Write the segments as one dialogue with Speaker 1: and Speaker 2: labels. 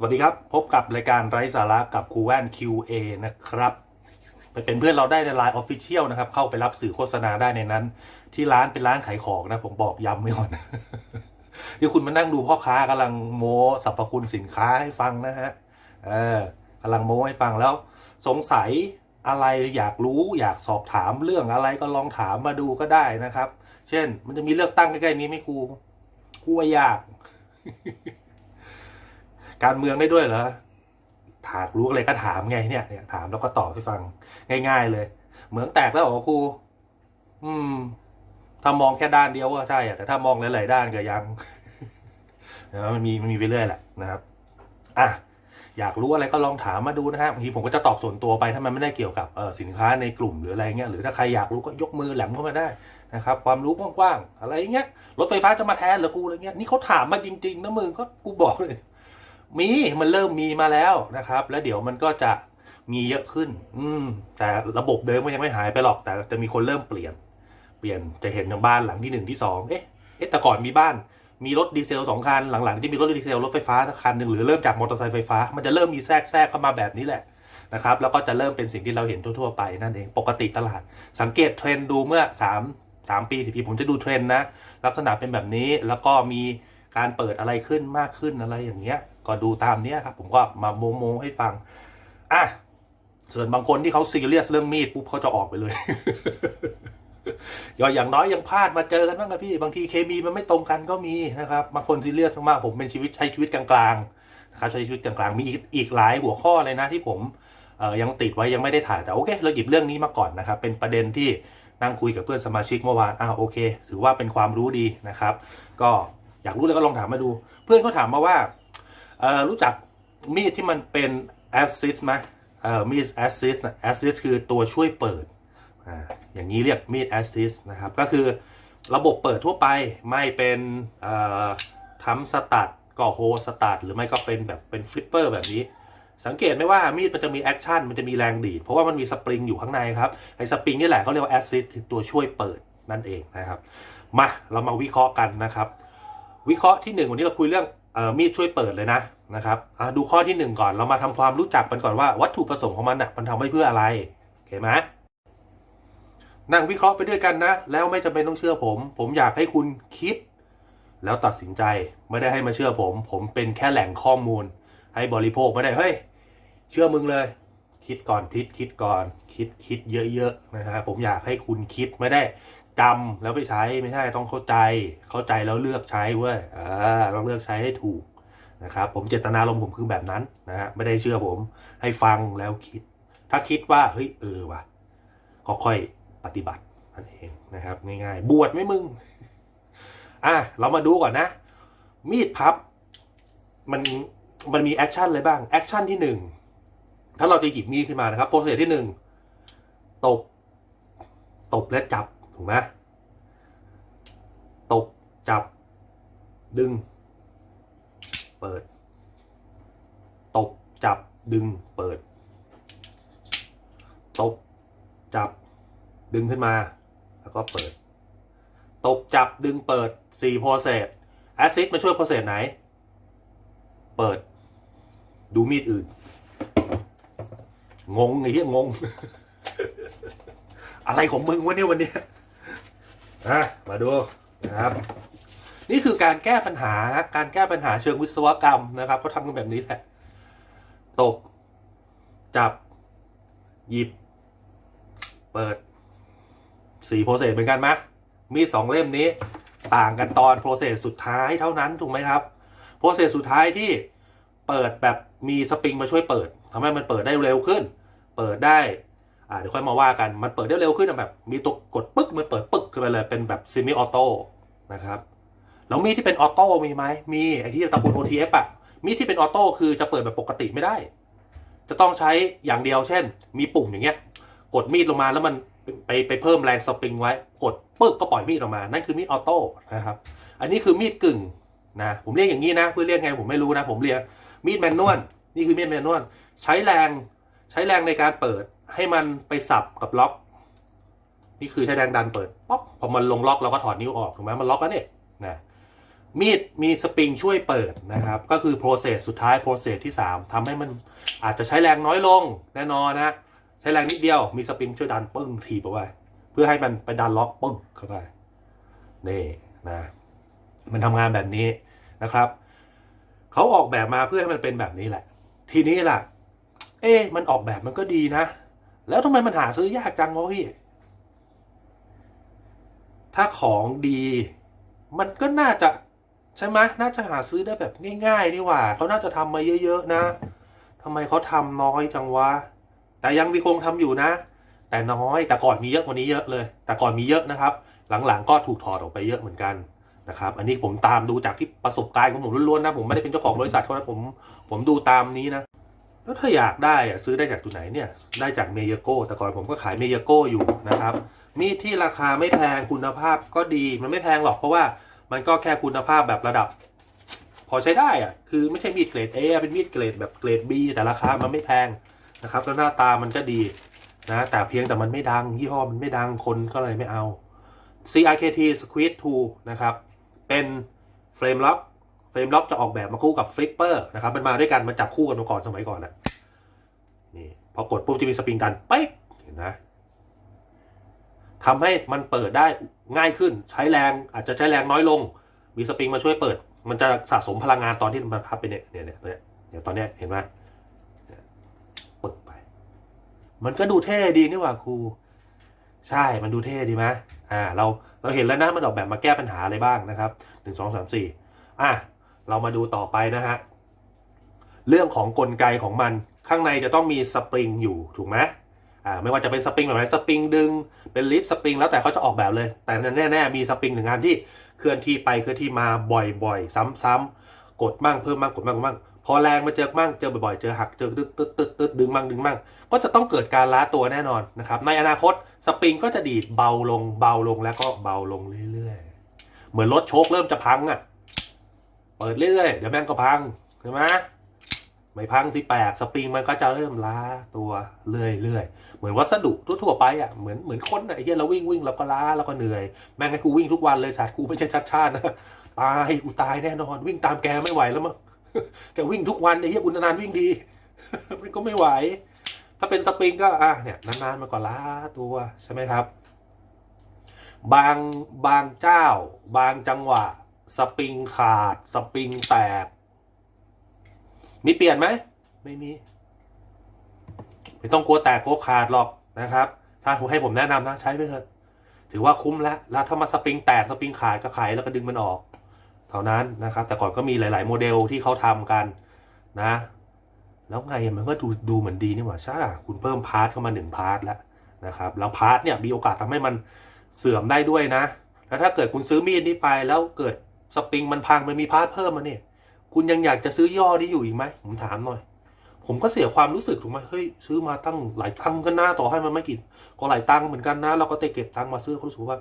Speaker 1: สวัสดีครับ พบกับรายการไร้สาระกับครูแว่น QA นะครับ ไปเป็นเพื่อนเราได้ใน Line Official นะครับ เข้าไปรับสื่อโฆษณาได้ในนั้น ที่ร้านเป็นร้านขายของนะ ผมบอกย้ำไว้ก่อนเดี๋ยวคุณมานั่งดูพ่อค้ากำลังโม้สรรพคุณสินค้าให้ฟังนะฮะเออกำลังโม้ให้ฟังแล้ว สงสัยอะไรอยากรู้อยากสอบถามเรื่องอะไรก็ลองถามมาดูก็ได้นะครับ เช่น มันจะมีเลือกตั้งใกล้ๆนี้ไหมครูครูว่ายาก การเมืองได้ด้วยเหรอถากรู้อะไรก็ถามไงเนี่ยเนี่ย ถามแล้วก็ตอบให้ฟัง ง่าย ๆ เลย เหมืองแตกแล้วเหรอครูอืม ถ้ามองแค่ด้านเดียวก็ใช่อะแต่ถ้ามองหลายๆด้านก็ยังนะมันมีมันมีไปเรื่อยแหละนะครับ อะอยากรู้อะไรก็ลองถามมาดูนะฮะบางทีผมก็จะตอบส่วนตัวไปถ้ามันไม่ได้เกี่ยวกับเออสินค้าในกลุ่มหรืออะไรเงี้ยหรือถ้าใครอยากรู้ก็ยกมือแหลมเข้ามาได้นะครับ ความรู้กว้างๆอะไรเงี้ยรถไฟฟ้าจะมาแทนหรอครูอะไรเงี้ยนี่เขาถามมาจริงๆนะมึงก็กูบอกเลย มีมันเริ่มมีมาแล้วนะครับ แล้วเดี๋ยวมันก็จะมีเยอะขึ้น อืม แต่ระบบเดิมก็ยังไม่หายไปหรอก แต่จะมีคนเริ่มเปลี่ยน เปลี่ยนจะเห็นอย่างบ้านหลังที่หนึ่งที่สองเอ๊ะเอ๊ะแต่ก่อนมีบ้าน มีรถดีเซลสองคัน หลังๆที่มีรถดีเซลรถไฟฟ้าสักคันหนึ่งหรือเริ่มจากมอเตอร์ไซค์ไฟฟ้า มันจะเริ่มมีแทรกแทรกเข้ามาแบบนี้แหละนะครับ แล้วก็จะเริ่มเป็นสิ่งที่เราเห็นทั่วๆไปนั่นเอง ปกติตลาด สังเกตเทรนด์ดูเมื่อสามสามปีสี่ปีผมจะดูเทรนด์นะ ลักษณะเป็นแบบนี้ แล้วก็มี การเปิดอะไรขึ้นมากขึ้นอะไรอย่างเงี้ย ก็ดูตามเนี้ยครับ ผมก็มาโมโมให้ฟัง อะ ส่วนบางคนที่เขาซีเรียสเรื่องมีดปุ๊บเขาจะออกไปเลยก็อย่างน้อยยังพลาดมาเจอกันบ้างครับพี่ บางทีเคมีมันไม่ตรงกันก็มีนะครับ บางคนซีเรียสมากๆผมเป็นชีวิตใช้ชีวิตกลางๆนะครับใช้ชีวิตกลางๆมีอีกอีกหลายหัวข้อเลยนะที่ผมยังติดไว้ยังไม่ได้ถ่ายแต่โอเคเราหยิบเรื่องนี้มาก่อนนะครับ เป็นประเด็นที่นั่งคุยกับเพื่อนสมาชิกเมื่อวานอ้าวโอเค ถือว่าเป็นความรู้ดีนะครับ ก็ อยากรู้เลยก็ลองถามมาดู เพื่อนเขาถามมาว่าเออรู้จักมีดที่มันเป็นแอสซิสไหมเออมีดแอสซิสแอสซิสคือตัวช่วยเปิดอ่าอย่างนี้เรียกมีดแอสซิสนะครับ ก็คือระบบเปิดทั่วไปไม่เป็นเอ่อทัมสตัดก็โฮสตัดหรือไม่ก็เป็นแบบเป็นฟลิปเปอร์แบบนี้ สังเกตไหมว่ามีดมันจะมีแอคชั่นมันจะมีแรงดีดเพราะว่ามันมีสปริงอยู่ข้างในครับไอ้สปริงนี่แหละเขาเรียกว่าแอสซิสคือตัวช่วยเปิดนั่นเองนะครับ มาเรามาวิเคราะห์กันนะครับ วิเคราะห์ที่หนึ่งวันนี้เราคุยเรื่องอมีดช่วยเปิดเลยนะนะครับดูข้อที่หนึ่งก่อนเรามาทำความรู้จักมันก่อนว่าวัตถุประสงค์ของมันอะมันทำไว้เพื่ออะไรโอเคไหมนั่งวิเคราะห์ไปด้วยกันนะ แล้วไม่จำเป็นต้องเชื่อผม ผมอยากให้คุณคิด แล้วตัดสินใจไม่ได้ให้มาเชื่อผม ผมเป็นแค่แหล่งข้อมูล ให้บริโภคไม่ได้เฮ้ยเชื่อมึงเลย คิดก่อนคิดคิดก่อน คิดคิดเยอะๆนะฮะผมอยากให้คุณคิดไม่ได้ จำแล้วไปใช้ไม่ใช่ต้องเข้าใจ เข้าใจแล้วเลือกใช้เว้ยอ่าต้องเลือกใช้ให้ถูกนะครับผมเจตนารมณ์ผมคือแบบนั้นนะฮะไม่ได้เชื่อผมให้ฟังแล้วคิด ถ้าคิดว่าเฮ้ยเออว่ะก็ค่อยปฏิบัตินั่นเองนะครับ ง่ายๆ บวชไหมมึง อะเรามาดูก่อนนะ มีดพับ มันมันมีแอคชั่นอะไรบ้างแอคชั่นที่หนึ่งถ้าเราจะหยิบมีดขึ้นมานะครับโปรเซสที่หนึ่งตบ ตบและจับ ถูกไหมตบจับ ดึง เปิดตบจับดึงเปิดตบจับดึงขึ้นมา แล้วก็เปิดตบจับดึงเปิด4 process assist มาช่วย process ไหน เปิด ดูมีดอื่น งงไอ้เหี้ยงง อะไรของมึงวะเนี่ยวันนี้ อะมาดูนะครับ นี่คือการแก้ปัญหาการแก้ปัญหาเชิงวิศวกรรมนะครับเขาทำกันแบบนี้แหละตบ จับ หยิบ เปิดสี่โปรเซสเหมือนกันไหมมีดสองเล่มนี้ ต่างกันตอนโปรเซสสุดท้ายเท่านั้นถูกไหมครับโปรเซสสุดท้ายที่เปิดแบบมีสปริงมาช่วยเปิดทำให้มันเปิดได้เร็วขึ้น เปิดได้ เดี๋ยวค่อยมาว่ากันมันเปิดได้เร็วขึ้นอะแบบมีตัวกดปึ๊กมันเปิดปึ๊กขึ้นไปเลยเป็นแบบซิมิออโต้นะครับแล้วมีดที่เป็นออโต้มีไหมมีไอที่ตะกูล OTF อะมีดที่เป็นออโต้คือจะเปิดแบบปกติไม่ได้ จะต้องใช้อย่างเดียวเช่น มีปุ่มอย่างเงี้ย กดมีดลงมาแล้วมันไปไปเพิ่มแรงสปริงไว้ กดปึ๊กก็ปล่อยมีดออกมา นั่นคือมีดออโต้นะครับ อันนี้คือมีดกึ่งนะผมเรียกอย่างนี้นะเพื่อเรียกไงผมไม่รู้นะ ผมเรียกมีดแมนนวลนี่คือมีดแมนนวลใช้แรงใช้แรงในการเปิด ให้มันไปสับกับล็อก นี่คือใช้แรงดันเปิดป๊อกพอมันลงล็อกเราก็ถอดนิ้วออกถูกไหมมันล็อกแล้วเนี่ยนะมีดมีสปริงช่วยเปิดนะครับ ก็คือ process สุดท้าย process ที่ 3ทำให้มันอาจจะใช้แรงน้อยลงแน่นอนนะใช้แรงนิดเดียวมีสปริงช่วยดันปึ้งถีบเอาไว้เพื่อให้มันไปดันล็อกปึ้งเข้าไปนี่นะมันทำงานแบบนี้นะครับเขาออกแบบมาเพื่อให้มันเป็นแบบนี้แหละ ทีนี้ล่ะ เอ๊ะมันออกแบบมันก็ดีนะ แล้วทำไมมันหาซื้อยากจังวะพี่ ถ้าของดี มันก็น่าจะใช่ไหมน่าจะหาซื้อได้แบบง่ายๆนี่หว่า เขาน่าจะทำมาเยอะๆนะ ทำไมเขาทำน้อยจังวะ แต่ยังมีคงทำอยู่นะ แต่น้อย แต่ก่อนมีเยอะกว่านี้เยอะเลย แต่ก่อนมีเยอะนะครับ หลังๆก็ถูกถอดออกไปเยอะเหมือนกันนะครับ อันนี้ผมตามดูจากที่ประสบการณ์ของผมล้วนๆนะ ผมไม่ได้เป็นเจ้าของบริษัทเขานะผม ผมดูตามนี้นะ แล้วถ้าอยากได้อะซื้อได้จากตัวไหนเนี่ยได้จากเมเยโก้แต่ก่อนผมก็ขายเมเยโก้อยู่นะครับ มีดที่ราคาไม่แพงคุณภาพก็ดีมันไม่แพงหรอกเพราะว่ามันก็แค่คุณภาพแบบระดับ พอใช้ได้อะคือไม่ใช่มีดเกรด A เป็นมีดเกรดแบบเกรด B แต่ราคามันไม่แพงนะครับ แล้วหน้าตามันก็ดีนะแต่เพียงแต่มันไม่ดังยี่ห้อมันไม่ดังคนก็เลยไม่เอา CRKT Squeeze 2นะครับเป็นเฟรมล็อก เฟรมล็อกจะออกแบบมาคู่กับฟลิปเปอร์นะครับ มันมาด้วยกันมันจับคู่กันมาก่อนสมัยก่อนนะนี่พอกดปุ๊บจะมีสปริงดันเป๊กเห็นนะทำให้มันเปิดได้ง่ายขึ้น ใช้แรงอาจจะใช้แรงน้อยลง มีสปริงมาช่วยเปิด มันจะสะสมพลังงานตอนที่มันพับไปเนี่ยเนี่ยเนี่ยเนี่ยตอนเนี้ยเห็นไหมเปึกไป มันก็ดูเท่ดีนี่หว่าครู ใช่ มันดูเท่ดีไหมอ่า เราเราเห็นแล้วนะมันออกแบบมาแก้ปัญหาอะไรบ้างนะครับหนึ่งสองสามสี่อะ เรามาดูต่อไปนะฮะ เรื่องของกลไกของมันข้างในจะต้องมีสปริงอยู่ถูกไหมอ่าไม่ว่าจะเป็นสปริงแบบไหนสปริงดึงเป็นลิฟต์สปริงแล้วแต่เขาจะออกแบบเลย แต่แน่ๆมีสปริงหนึ่งอันที่เคลื่อนที่ไปเคลื่อนที่มาบ่อยๆ ซ้ำๆกดมั่งเพิ่มมั่งกดมั่งกดมั่งพอแรงมาเจอมั่งเจอบ่อยๆ เจอหักเจอตึ๊ดตึ๊ดตึ๊ดตึ๊ดดึงมั่งดึงมั่งก็จะต้องเกิดการล้าตัวแน่นอนนะครับในอนาคตสปริงก็จะดีดเบาลงเบาลงแล้วก็เบาลงเรื่อยๆ เหมือนรถโชคเริ่มจะพังอะ เปิดเรื่อยๆเดี๋ยวแม่งก็พังใช่ไหมไม่พังสิแปลกสปริงมันก็จะเริ่มล้าตัวเรื่อยๆเหมือนวัสดุทั่วๆไปอะเหมือนเหมือนคนอะไอ้เหี้ยเราวิ่งวิ่งเราก็ล้าแล้วก็เหนื่อยแม่งให้กูวิ่งทุกวันเลยชาติกูไม่ใช่ชัดชาตินะตายกูตายแน่นอน วิ่งตามแกไม่ไหวแล้วมั้งแกวิ่งทุกวันไอ้เหี้ยคุณนานๆวิ่งดีมันก็ไม่ไหว ถ้าเป็นสปริงก็อะเนี่ยนานๆมาก่อนล้าตัวใช่ไหมครับ บางบางเจ้า บางจังหวะ สปริงขาด สปริงแตก มีเปลี่ยนไหม ไม่มี ไม่ต้องกลัวแตกกลัวขาดหรอกนะครับ ถ้าผมให้ผมแนะนำนะ ใช้ไปเถอะ ถือว่าคุ้มแล้ว แล้วถ้ามาสปริงแตก สปริงขาดก็ขายแล้วก็ดึงมันออก เท่านั้นนะครับ แต่ก่อนก็มีหลาย ๆ โมเดลที่เขาทำกันนะ แล้วไงมันก็ดูดูเหมือนดีนี่หว่าใช่คุณเพิ่มพาร์ทเข้ามาหนึ่งพาร์ทแล้วนะครับ แล้วพาร์ทเนี่ยมีโอกาสทำให้มันเสื่อมได้ด้วยนะ แล้วถ้าเกิดคุณซื้อมีดนี้ไปแล้วเกิด สปริงมันพังมันมีพาร์ทเพิ่มมาเนี่ย คุณยังอยากจะซื้อย่อนี้อยู่อีกไหมผมถามหน่อย ผมก็เสียความรู้สึกถูกไหมเฮ้ยซื้อมาตั้งหลายตังค์กันนะต่อให้มันไม่กี่ก็หลายตังค์เหมือนกันนะเราก็เตะเก็บตังค์มาซื้อเขารู้สึกว่า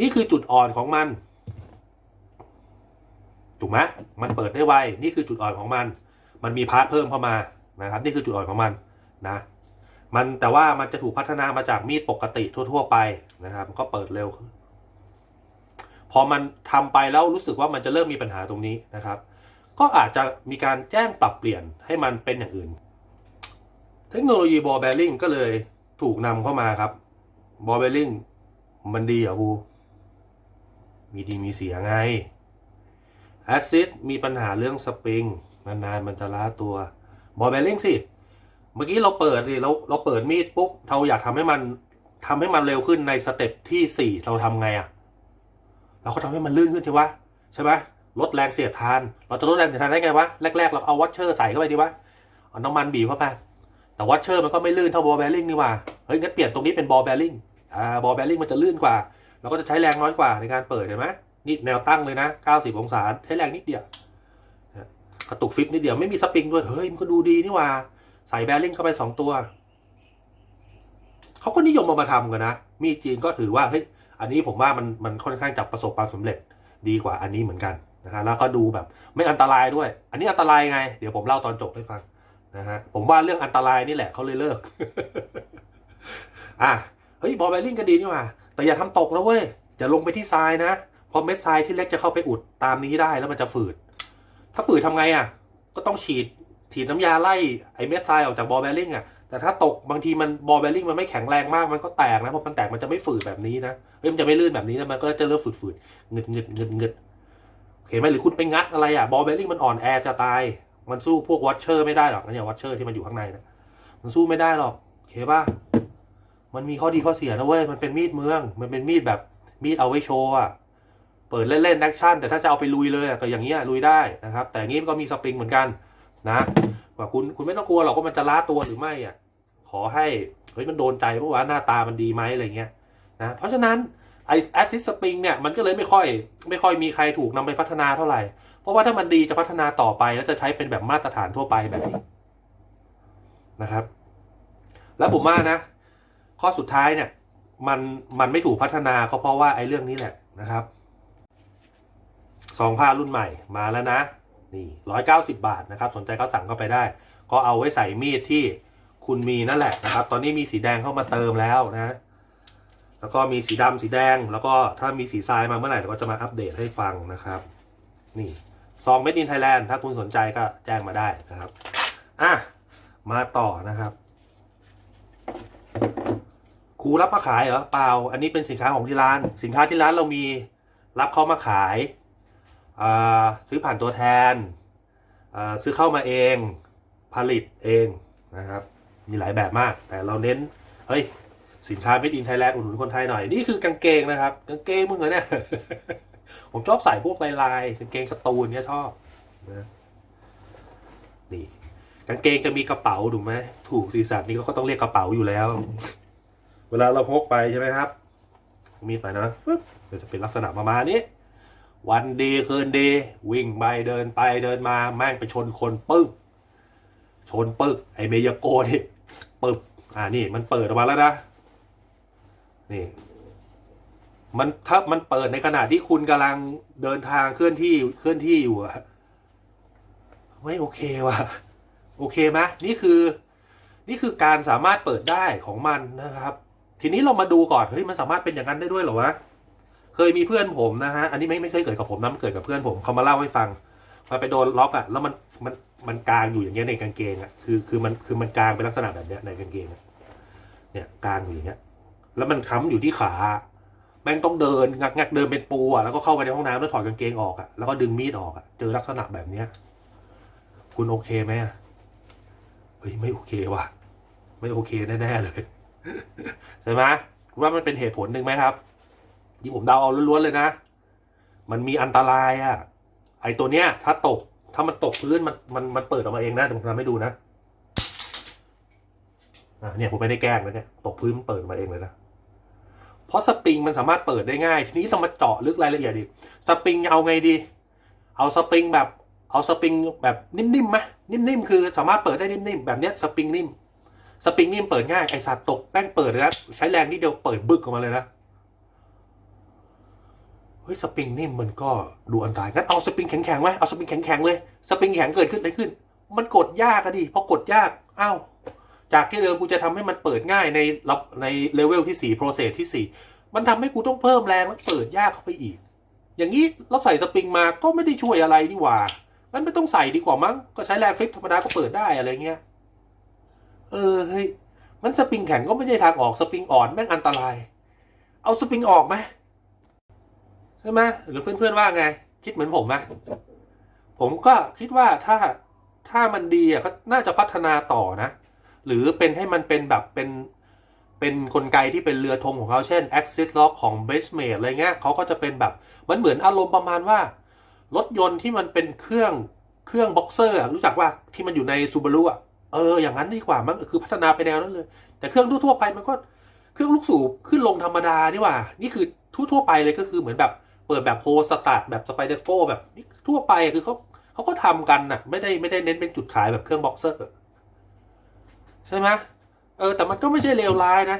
Speaker 1: นี่คือจุดอ่อนของมันถูกไหมมันเปิดได้ไว นี่คือจุดอ่อนของมัน มันมีพาร์ทเพิ่มเข้ามานะครับ นี่คือจุดอ่อนของมันนะ มันแต่ว่ามันจะถูกพัฒนามาจากมีดปกติทั่ว ๆ ไปนะครับมันก็เปิดเร็วขึ้น อมันทำไปแล้วรู้สึกว่ามันจะเริ่มมีปัญหาตรงนี้นะครับ ก็อาจจะมีการแจ้งปรับเปลี่ยนให้มันเป็นอย่างอื่น เทคโนโลยีบอลแบริ่งก็เลยถูกนำเข้ามาครับบอลแบริ่งมันดีเหรอครูมีดีมีเสียไงแอซ i ดมีปัญหาเรื่องสปริงนานๆมันจะล้าตัวบอลเบลลิงสิเมื่อกี้เราเปิดดิเราเราเปิดมีดปุ๊บเราอยากทำให้มันทำให้มันเร็วขึ้นในสเต็ปที่สี่เราทำไงอะ่ะ เราก็ทำให้มันลื่นขึ้นใช่ไหมใช่ไหมลดแรงเสียดทาน เราจะลดแรงเสียดทานได้ไงวะ แรกๆ เราเอาวัชเชอร์ใส่เข้าไปดีวะ เอาน้ำมันบีบเข้าไป แต่วัชเชอร์มันก็ไม่ลื่นเท่าบอลเบลลิงนี่ว่า เฮ้ยงั้นเปลี่ยนตรงนี้เป็นบอลเบลลิงอ่า บอลเบลลิงมันจะลื่นกว่า เราก็จะใช้แรงน้อยกว่าในการเปิดเห็นไหมนี่แนวตั้งเลยนะ 90 องศา ใช้แรงนิดเดียว กระตุกฟิปนิดเดียวไม่มีสปริงด้วย เฮ้ยมันก็ดูดีนี่ว่า ใส่แบริ่งเข้าไปสองตัว เขาก็นิยมเอามาทำกันนะ มีจีนก็ถือว่าเฮ้ย อันนี้ผมว่ามันมันค่อนข้างจับประสบความสำเร็จดีกว่าอันนี้เหมือนกันนะฮะแล้วก็ดูแบบไม่อันตรายด้วย อันนี้อันตรายไง เดี๋ยวผมเล่าตอนจบให้ฟังนะฮะผมว่าเรื่องอันตรายนี่แหละเขาเลยเลิกอะเฮ้ยบอลแบริ่งก็ดีนี่ว่าแต่อย่าทำตกนะเว้ยอย่าลงไปที่ทรายนะเพอเม็ดทรายที่เล็กจะเข้าไปอุดตามนี้ได้แล้วมันจะฝืด ถ้าฝืดทำไงอะ ก็ต้องฉีดฉีดน้ำยาไล่ไอ้เม็ดทรายออกจากบอลแบริ่งอะ แต่ถ้าตกบางทีมันบอลแบริ่งมันไม่แข็งแรงมากมันก็แตกนะเพราะมันแตกมันจะไม่ฝืดแบบนี้นะเฮ้ยมันจะไม่ลื่นแบบนี้นะมันก็จะเริ่มฝืดๆเงึดเงึดเงึดเงึดเห็นไหมหรือคุณไปงัดอะไรอะบอลแบริ่งมันอ่อนแอจะตาย มันสู้พวกวอชเชอร์ไม่ได้หรอกนะเนี่ยวอชเชอร์ที่มันอยู่ข้างในนะมันสู้ไม่ได้หรอกโอเคป่ะมันมีข้อดีข้อเสียนะเว้ยมันเป็นมีดเมือง มันเป็นมีดแบบมีดเอาไว้โชว์อะเปิดเล่นๆแอคชั่นแต่ถ้าจะเอาไปลุยเลยอะก็อย่างเงี้ยลุยได้นะครับ แต่งี้ก็มีสปริงเหมือนกันนะ ว่าคุณคุณไม่ต้องกลัวหรอกว่ามันจะล้าตัวหรือไม่อะ ขอให้เฮ้ยมันโดนใจเพราะว่าหน้าตามันดีไหมอะไรเงี้ยนะเพราะฉะนั้นไอแอซิสสปริงเนี่ยมันก็เลยไม่ค่อย ไม่ค่อยมีใครถูกนำไปพัฒนาเท่าไหร่ เพราะว่าถ้ามันดีจะพัฒนาต่อไป แล้วจะใช้เป็นแบบมาตรฐานทั่วไปแบบนี้นะครับ แล้วผมว่านะ ข้อสุดท้ายเนี่ย มันมันไม่ถูกพัฒนาก็เพราะว่าไอ้เรื่องนี้แหละนะครับซองผ้ารุ่นใหม่มาแล้วนะ นี่ร้อยเก้าสิบาทนะครับ สนใจก็สั่งเข้าไปได้ ก็เอาไว้ใส่มีดที่คุณมีนั่นแหละนะครับ ตอนนี้มีสีแดงเข้ามาเติมแล้วนะ แล้วก็มีสีดำสีแดง แล้วก็ถ้ามีสีทรายมาเมื่อไหร่เราก็จะมาอัปเดตให้ฟังนะครับ นี่ซองเม็ดินไทยแลนด์ถ้าคุณสนใจก็แจ้งมาได้นะครับ อะ มาต่อนะครับครูรับมาขายเหรอเปล่า อันนี้เป็นสินค้าของที่ร้าน สินค้าที่ร้านเรามีรับเข้ามาขาย ซื้อผ่านตัวแทน ซื้อเข้ามาเองผลิตเองนะครับ มีหลายแบบมาก แต่เราเน้น เฮ้ย สินค้า made in Thailand อุดหนุนคนไทยหน่อย นี่คือกางเกงนะครับ กางเกงมึงเหรอเนี่ย ผมชอบใส่พวกลายๆ กางเกงสตูนเนี่ยชอบนะนี่กางเกงจะมีกระเป๋าถูกไหม ถูกสีสันนี่ก็ต้องเรียกกระเป๋าอยู่แล้ว เวลาเราพกไปใช่ไหมครับ มีไปนะฟึ๊บเดี๋ยวจะเป็นลักษณะประมาณนี้ วันดีคืนดี วิ่งไปเดินไปเดินมาแม่งไปชนคนปึ๊กชนปึ๊กไอเมยโกนี่ปึ๊บอ่านี่มันเปิดออกมาแล้วนะนี่มันถ้ามันเปิดในขณะที่คุณกำลังเดินทางเคลื่อนที่เคลื่อนที่อยู่อะไม่โอเคว่ะ โอเคไหมนี่คือ นี่คือการสามารถเปิดได้ของมันนะครับ ทีนี้เรามาดูก่อนเฮ้ยมันสามารถเป็นอย่างนั้นได้ด้วยเหรอวะ เคยมีเพื่อนผมนะฮะ อันนี้ไม่ไม่เคยเกิดกับผมนะมันเกิดกับเพื่อนผมเขามาเล่าให้ฟังมันไปโดนล็อกอะแล้วมันมันมันกลางอยู่อย่างเงี้ยในกางเกงอะคือคือมันคือมันกลางเป็นลักษณะแบบเนี้ยในกางเกงเนี่ยกลางอยู่อย่างเงี้ย แล้วมันค้ำอยู่ที่ขาแม่งต้องเดินงักงักเดินเป็นปูอะแล้วก็เข้าไปในห้องน้ำแล้วถอดกางเกงออกอะแล้วก็ดึงมีดออกอะเจอลักษณะแบบเนี้ย คุณโอเคไหมเฮ้ยไม่โอเคว่ะ ไม่โอเคแน่ๆเลยใช่ไหมว่ามันเป็นเหตุผลหนึ่งไหมครับ ที่ผมเดาเอาล้วนๆเลยนะ มันมีอันตรายอะ่ะ ไอตัวเนี้ย ถ้าตก ถ้ามันตกพื้นมันมันมันเปิดออกมาเองนะเดี๋ยวผมทำให้ดูนะอะเนี่ยผมไม่ได้แกล้งนะเนี่ยตกพื้นมันเปิดออกมาเองเลยนะเพราะสปริงมันสามารถเปิดได้ง่าย ทีนี้ต้องมาเจาะลึกรายละเอียดดิสปริงเอาไงดี เอาสปริงแบบ เอาสปริงแบบนิ่มๆไหมนิ่มๆคือสามารถเปิดได้นิ่มๆแบบเนี้ยสปริงนิ่มสปริงนิ่มเปิดง่ายไอสัตว์ตกแป้งเปิดเลยนะใช้แรงนิดเดียวเปิดบึกออกมาเลยนะ เฮ้ยสปริงนิ่มันก็ดูอันตรายงั้นเอาสปริงแข็งๆไหมเอาสปริงแข็งๆเลยสปริงแข็งเกิดขึ้นอะไรขึ้น มันกดยากอะดิพอกดยากอ้าวจากที่เดิมกูจะทำให้มันเปิดง่ายในรับในเลเวลที่สี่โปรเซสที่สี่มันทำให้กูต้องเพิ่มแรงแล้วเปิดยากเข้าไปอีก อย่างนี้เราใส่สปริงมาก็ไม่ได้ช่วยอะไรนี่หว่างั้นไม่ต้องใส่ดีกว่ามั้งก็ใช้แรงฟลิปธรรมดาก็เปิดได้อะไรเงี้ยเออเฮ้ยมันสปริงแข็งก็ไม่ใช่ทางออกสปริงอ่อนแม่งอันตราย เอาสปริงออกไหม ช่ไหมหรือเพื่อนๆว่าไง คิดเหมือนผมไหมผมก็คิดว่าถ้าถ้ามันดีอะก็น่าจะพัฒนาต่อนะ หรือเป็นให้มันเป็นแบบเป็นเป็นกลไกที่เป็นเรือธงของเขาเช่น Axis Lock ของ b a s e m a t e อะไรเงี้ยเขาก็จะเป็นแบบมันเหมือนอารมณ์ประมาณว่า รถยนต์ที่มันเป็นเครื่องเครื่องบ็อกเซอร์รู้จักว่าที่มันอยู่ในซูบารุอะเอออย่างนั้นดีกว่ามันคือพัฒนาไปแนวนั้นเลย แต่เครื่องทั่วไปมันก็เครื่องลูกสูบขึ้นลงธรรมดานี่ว่า นี่คือทั่วๆไปเลยก็คือเหมือนแบบ เปิดแบบโฮสตาร์ทแบบสไปเดอร์โฟแบบนี่ทั่วไปคือเขาเขาก็ทำกันน่ะ ไม่ได้ไม่ได้เน้นเป็นจุดขายแบบเครื่องบ็อกเซอร์ใช่ไหมเออแต่มันก็ไม่ใช่เลวร้ายนะ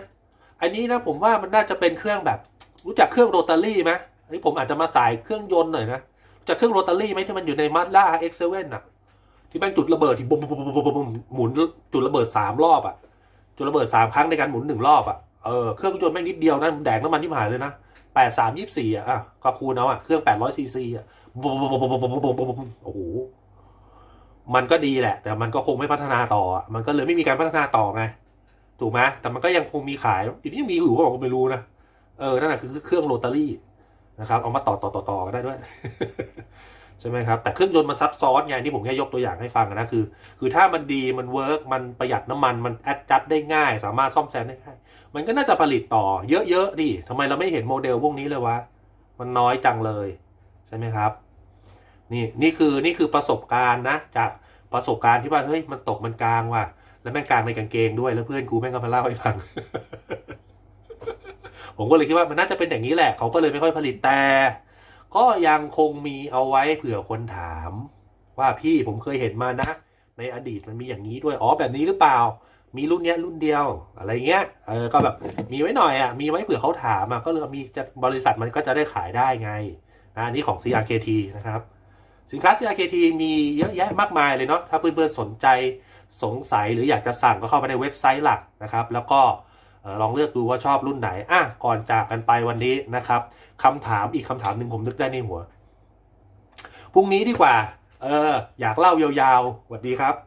Speaker 1: อันนี้นะผมว่ามันน่าจะเป็นเครื่องแบบ รู้จักเครื่องโรตารี่ไหมเฮ้ผมอาจจะมาสายเครื่องยนต์หน่อยนะจากเครื่องโรตารี่ไหมที่มันอยู่ในมา z ด้า X7 น่ะ ที่แม่งจุดระเบิดที่บุมบุมบุมบุมบุมหมุนจุดระเบิดสามรอบอะจุดระเบิดสามครั้งในการหมุนหนึ่งรอบอะเออเครื่องยนต์แม่งนิดเดียวนะแดกน้ำมันที่หายเลยนะ แปดสามยี่สี่อะก็คูณเอาอะ เครื่องแปดร้อยซีซีอะโอ้โหมันก็ดีแหละ แต่มันก็คงไม่พัฒนาต่อ มันก็เลยไม่มีการพัฒนาต่อไง ถูกไหมแต่มันก็ยังคงมีขายทีนี้ยังมีอยู่ก็บอกก็ไม่รู้นะ เออ นั่นแหะคือเครื่องโรตารี่นะครับ เอามาต่อต่อต่อต่อกันได้ด้วย ใช่ไหมครับ แต่เครื่องยนต์มันซับซ้อนไงที่ผมแค่ยกตัวอย่างให้ฟังนะคือ คือถ้ามันดีมันเวิร์กมันประหยัดน้ำมันมันแอดจัดได้ง่าย สามารถซ่อมแซมได้ง่ายมันก็น่าจะผลิตต่อเยอะๆดิทำไมเราไม่เห็นโมเดลพวกนี้เลยวะมันน้อยจังเลยใช่ไหมครับนี่นี่คือนี่คือประสบการณ์นะจากประสบการณ์ที่ว่าเฮ้ยมันตกมันกลางว่ะแล้วแม่งกลางในกางเกงด้วยแล้วเพื่อนกูแม่งก็มาเล่าให้ฟัง ผมก็เลยคิดว่ามันน่าจะเป็นอย่างนี้แหละ เขาก็เลยไม่ค่อยผลิตแต่ ก็ยังคงมีเอาไว้เผื่อคนถาม ว่าพี่ผมเคยเห็นมานะ ในอดีตมันมีอย่างนี้ด้วยอ๋อแบบนี้หรือเปล่า มีรุ่นเนี้ยรุ่นเดียวอะไรเงี้ยเออก็แบบมีไว้หน่อยอะมีไว้เผื่อเขาถามอะก็เลยมีจะบริษัทมันก็จะได้ขายได้ไงนะอันนี้ของ CRKT นะครับสินค้า CRKT มีเยอะแยะมากมายเลยเนาะถ้าเพื่อนๆสนใจสงสัยหรืออยากจะสั่งก็เข้าไปในเว็บไซต์หลักนะครับ แล้วก็ ลองเลือกดูว่าชอบรุ่นไหนอะก่อนจากกันไปวันนี้นะครับคำถามอีกคำถามหนึ่งผมนึกได้ในหัวพรุ่งนี้ดีกว่า เออ อยากเล่ายาวๆสวัสดีครับ